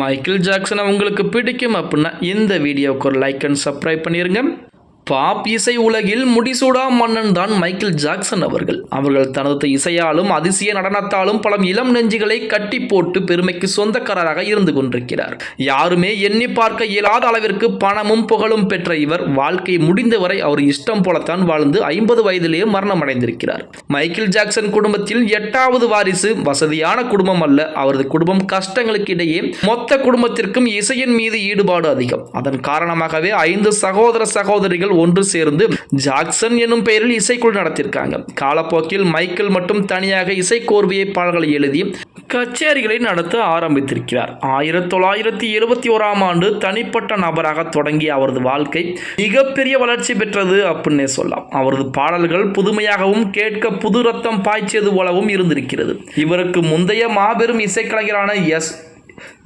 Michael ஜாக்சனை உங்களுக்கு பிடிக்கும் அப்படின்னா இந்த வீடியோவுக்கு ஒரு லைக் அண்ட் சப்ஸ்கிரைப் பண்ணிருங்க. பாப் இசை உலகில் முடிசூடா மன்னன் தான் மைக்கேல் ஜாக்சன் அவர்கள். அவர்கள் தனது இசையாலும் அதிசய நடனத்தாலும் பல இளம் நெஞ்சுகளை கட்டி போட்டு பெருமைக்கு சொந்தக்காரராக இருந்து கொண்டிருக்கிறார். யாருமே எண்ணி பார்க்க இயலாத அளவிற்கு பணமும் புகழும் பெற்ற இவர் வாழ்க்கை முடிந்தவரை அவர் இஷ்டம் போலத்தான் வாழ்ந்து ஐம்பது வயதிலேயே மரணம் அடைந்திருக்கிறார் மைக்கேல் ஜாக்சன் குடும்பத்தில் எட்டாவது வாரிசு வசதியான குடும்பம் அல்ல. அவரது குடும்பம் கஷ்டங்களுக்கு இடையே மொத்த குடும்பத்திற்கும் இசையின் மீது ஈடுபாடு அதிகம். அதன் காரணமாகவே ஐந்து சகோதர சகோதரிகள் ஒன்று சேர்ந்து ஜாக்சன் என்னும் பெயரில் இசைக்குழு நடத்தியிருக்காங்க. காலப்போக்கில் மைக்கேல் மட்டும் தனியாக இசைக்கோர்வையை பாடல்களை எழுதி கச்சேரிகளை நடத்த ஆரம்பித்திருக்கிறார். ஆயிரத்தி தொள்ளாயிரத்தி எழுபத்தி ஓராம் ஆண்டு தனிப்பட்ட நபராக தொடங்கிய அவரது வாழ்க்கை மிகப்பெரிய வளர்ச்சி பெற்றது அப்படின்னே சொல்லலாம். அவரது பாடல்கள் புதுமையாகவும் கேட்க புது ரத்தம் பாய்ச்சியது போலவும் இருந்திருக்கிறது. இவருக்கு முந்தைய மாபெரும் இசைக்கலைஞரான எஸ்.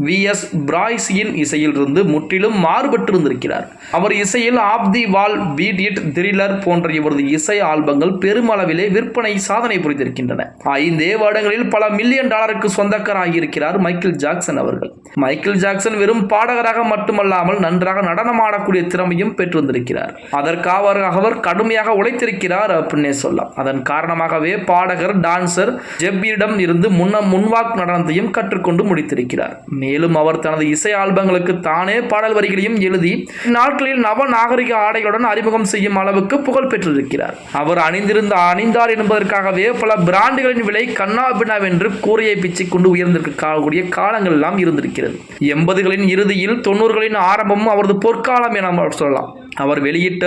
வி எஸ் பிராய்ஸியின் இசையிலிருந்து முற்றிலும் மாறுபட்டிருந்திருக்கிறார். அவர் இசையில் Off the Wall Beat It Thriller போன்ற இவரது இசை ஆல்பங்கள் பெருமளவிலே விற்பனை சாதனை புரிந்திருக்கின்றன. ஐந்தே வருடங்களில் பல மில்லியன் டாலருக்கு சொந்தக்காராகி இருக்கிறார் மைக்கேல் ஜாக்சன் அவர்கள். மைக்கேல் ஜாக்சன் வெறும் பாடகராக மட்டுமல்லாமல் நன்றாக நடனமாடக்கூடிய திறமையும் பெற்றிருந்திருக்கிறார். அதற்காக அவர் கடுமையாக உழைத்திருக்கிறார் அப்படின்னே சொல்லலாம். அதன் காரணமாகவே பாடகர் டான்சர் ஜெப்பியிடம் இருந்து முன்ன முன்வாக் நடனத்தையும் கற்றுக்கொண்டு முடித்திருக்கிறார். மேலும் அவர் தனது இசை ஆல்பங்களுக்கு தானே பாடல் வரிகளையும் எழுதி நாட்களில் நவ நாகரிக ஆடைகளுடன் அறிமுகம் செய்யும் அளவுக்கு புகழ் பெற்றிருக்கிறார். அவர் அணிந்திருந்த அணிந்தார் என்பதற்காகவே பல பிராண்டுகளின் விலை கண்ணா பின்னாவென்று கூரையை பிச்சு கொண்டு உயர்ந்திருக்கக்கூடிய காலங்கள் எல்லாம் இருந்திருக்கிறது. எண்பதுகளின் இறுதியில் தொண்ணூறுகளின் ஆரம்பமும் அவரது பொற்காலம் என சொல்லலாம். அவர் வெளியிட்ட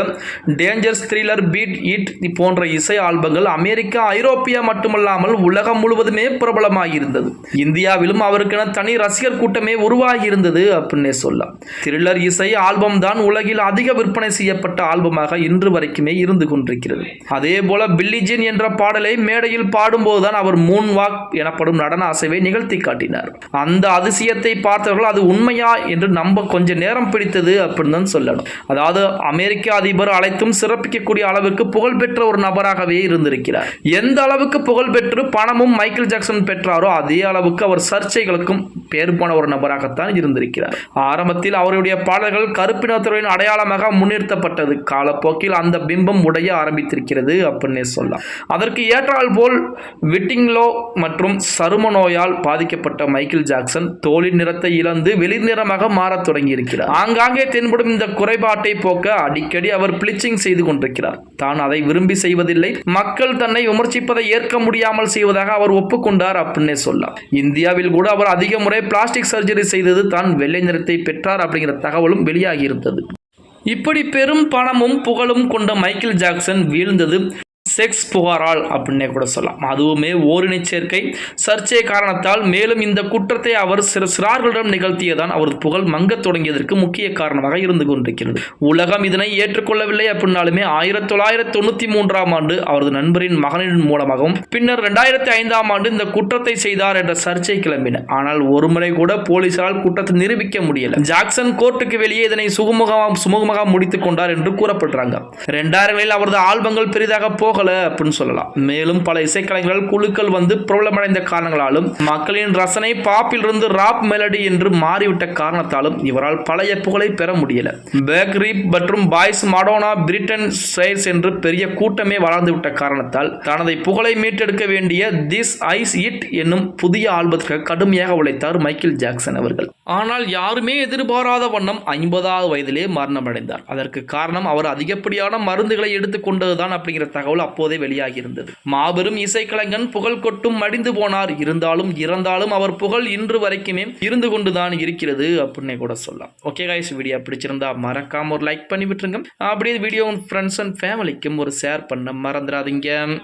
டேஞ்சர்ஸ் த்ரில்லர் பீட் இட் போன்ற இசை ஆல்பங்கள் அமெரிக்கா ஐரோப்பியா மட்டுமல்லாமல் உலகம் முழுவதுமே பிரபலமாகியிருந்தது. இந்தியாவிலும் அவருக்கென தனி ரசிகர் கூட்டமே உருவாகியிருந்தது அப்படின்னே சொல்லலாம். த்ரில்லர் இசை ஆல்பம் தான் உலகில் அதிக விற்பனை செய்யப்பட்ட ஆல்பமாக இன்று வரைக்குமே இருந்து கொண்டிருக்கிறது. அதே போல பில்லிஜின் என்ற பாடலை மேடையில் பாடும்போதுதான் அவர் மூன் வாக் எனப்படும் நடன அசைவை நிகழ்த்தி காட்டினார். அந்த அதிசயத்தை பார்த்தவர்கள் அது உண்மையா என்று நம்ப கொஞ்ச நேரம் பிடித்தது அப்படின்னு தான் சொல்லணும். அதாவது அமெரிக்க அதிபர் அழைத்தும் சிறப்பிக்கக்கூடிய அளவுக்கு புகழ்பெற்ற ஒரு நபராகவே இருந்திருக்கிறார். எந்த அளவுக்கு புகழ்பெற்று பணமும் மைக்கேல் ஜாக்சன் பெற்றாரோ அதே அளவுக்கு அவர் சர்ச்சைகளுக்கும் பேர் போன ஒரு நபராகத்தான் இருந்திருக்கிறார். ஆரம்பத்தில் அவருடைய பாடல்கள் கருப்பினத்துறையின் அடையாளமாக முன்னிறுத்தப்பட்டது. காலப்போக்கில் அந்த பிம்பம் உடைய ஆரம்பித்திருக்கிறது அப்படின்னே சொல்லலாம். அதற்கு ஏற்றால் போல் விட்டிங்லோ மற்றும் சரும நோயால் பாதிக்கப்பட்ட மைக்கேல் ஜாக்சன் தோலின் நிறத்தை இழந்து வெளிர் நிறமாக மாறத் தொடங்கியிருக்கிறார். ஆங்காங்கே தென்படும் இந்த குறைபாட்டை போக்க அடிக்கடி அவர் பிளிச்சிங் செய்து கொண்டிருக்கிறார். தான் அதை விரும்பி செய்வதில்லை. மக்கள் தன்னை விமர்சிப்பதை ஏற்க முடியாமல் செய்வதாக அவர் ஒப்புக்கொண்டார் அப்படின்னே சொல்லலாம். இந்தியாவில் கூட அவர் அதிக முறை பிளாஸ்டிக் சர்ஜரி செய்தது தான் வெள்ளை நிறத்தை பெற்றார் அப்படிங்கிற தகவலும் வெளியாகி இருந்தது. இப்படி பெரும் பணமும் புகழும் கொண்ட மைக்கேல் ஜாக்சன் வீழ்ந்தது செக்ஸ் புகாரால் அப்படின்னே கூட சொல்லலாம். அதுவுமே ஓரினை சேர்க்கை. சர்ச்சை காரணத்தால் மேலும் இந்த குற்றத்தை அவர் சில சிறார்களிடம் நிகழ்த்தியதான் அவரது புகழ் மங்கத் தொடங்கியதற்கு முக்கிய காரணமாக இருந்து கொண்டிருக்கிறது. உலகம் இதனை ஏற்றுக்கொள்ளவில்லை அப்படின்னாலுமே ஆயிரத்தி தொள்ளாயிரத்தி தொண்ணூற்றி மூன்றாம் ஆண்டு அவரது நண்பரின் மகனின் மூலமாகவும் பின்னர் ரெண்டாயிரத்தி ஐந்தாம் ஆண்டு இந்த குற்றத்தை செய்தார் என்ற சர்ச்சை கிளம்பின. ஆனால் ஒருமுறை கூட போலீசாரால் குற்றத்தை நிரூபிக்க முடியல. ஜாக்சன் கோர்ட்டுக்கு வெளியே இதனை சுகமுகமாக சுமூகமாக முடித்துக் கொண்டார் என்று கூறப்படுறாங்க ரெண்டாயிரங்களில் அவரது ஆல்பங்கள் பெரிதாக போகல. அப்படின்னு சொல்லலாம். மேலும் பல இசைக்கலைஞர்கள் குழுக்கள் வந்து பிரபலமடைந்த காரணங்களாலும் மக்களின் ரசனை பாப்பிலிருந்து ராப் மெலடி என்று மாறிவிட்ட காரணத்தாலும் இவரால் பழைய புகழை பெற முடியல. பேக்கரி மற்றும் பாய்ஸ் மடோனா பிரிட்டன் ஸ்டைல்ஸ் என்று பெரிய கூட்டமே வளர்ந்துவிட்ட காரணத்தால் தனது புகழை மீட்டெடுக்க வேண்டிய திஸ் ஐஸ் இட் என்னும் புதிய ஆல்பத்திற்கு கடுமையாக உழைத்தார் மைக்கேல் ஜாக்சன் அவர்கள். ஆனால் யாருமே எதிர்பாராத வண்ணம் ஐம்பதாவது வயதிலே மரணமடைந்தார். அதற்கு காரணம் அவர் அதிகப்படியான மருந்துகளை எடுத்துக்கொண்டதுதான் அப்படிங்கிற தகவல் அப்போதே வெளியாகியிருந்தது. மாபெரும் இசைக்கலைஞன் புகழ் கொட்டும் மடிந்து போனார். இருந்தாலும் இறந்தாலும் அவர் புகழ் இன்று வரைக்குமே இருந்து கொண்டுதான் இருக்கிறது அப்படின்னே கூட சொல்லலாம். ஓகே காய்ஸ் வீடியோ பிடிச்சிருந்தா மறக்காம ஒரு லைக் பண்ணி விட்டுருங்க. அப்படியே வீடியோ ஃப்ரெண்ட்ஸ் அண்ட் ஃபேமிலிக்கும் ஒரு ஷேர் பண்ண மறந்துடாதீங்க.